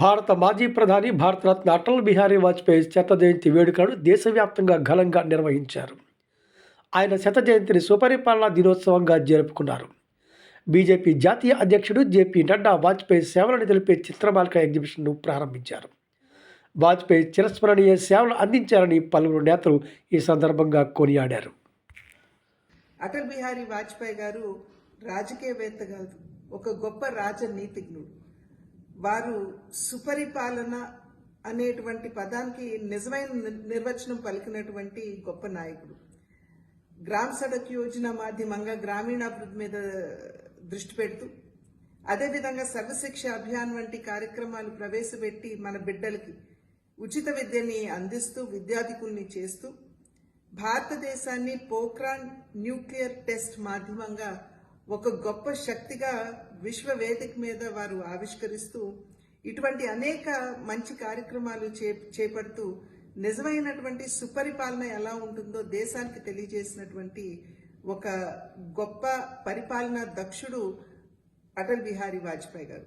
భారత మాజీ ప్రధాని భారతరత్న అటల్ బిహారీ వాజ్పేయి శత జయంతి వేడుకలను దేశవ్యాప్తంగా ఘనంగా నిర్వహించారు. ఆయన శత జయంతిని సుపరిపాలనా దినోత్సవంగా జరుపుకున్నారు. బీజేపీ జాతీయ అధ్యక్షుడు జేపీ నడ్డా వాజ్పేయి సేవలను తెలిపే చిత్రమాలిక ఎగ్జిబిషన్ను ప్రారంభించారు. వాజ్పేయి చిరస్మరణీయ సేవలు అందించారని పలువురు నేతలు ఈ సందర్భంగా కొనియాడారు. అటల్ బిహారీ వాజ్పేయి గారు రాజకీయవేత్త కాదు ఒక గొప్ప రాజనీతిజ్ఞుడు. వారు సుపరిపాలన అనేటువంటి పదానికి నిజమైన ని- నిర్వచనం పలికినటువంటి గొప్ప నాయకుడు. గ్రామ్ సడక్ యోజన మాధ్యమంగా గ్రామీణాభివృద్ధి మీద దృష్టి పెడుతూ అదేవిధంగా సర్వశిక్ష అభియాన్ వంటి కార్యక్రమాలు ప్రవేశపెట్టి మన బిడ్డలకి ఉచిత విద్యని అందిస్తూ విద్యాధికుల్ని చేస్తూ భారతదేశాన్ని పోఖ్రాన్ న్యూక్లియర్ టెస్ట్ మాధ్యమంగా ఒక గొప్ప శక్తిగా విశ్వ వేదిక మీద వారు ఆవిష్కరిస్తూ ఇటువంటి అనేక మంచి కార్యక్రమాలు చే చేపడుతూ నిజమైనటువంటి సుపరిపాలన ఎలా ఉంటుందో దేశానికి తెలియజేసినటువంటి ఒక గొప్ప పరిపాలనా దక్షుడు అటల్ బిహారీ వాజ్పేయి గారు.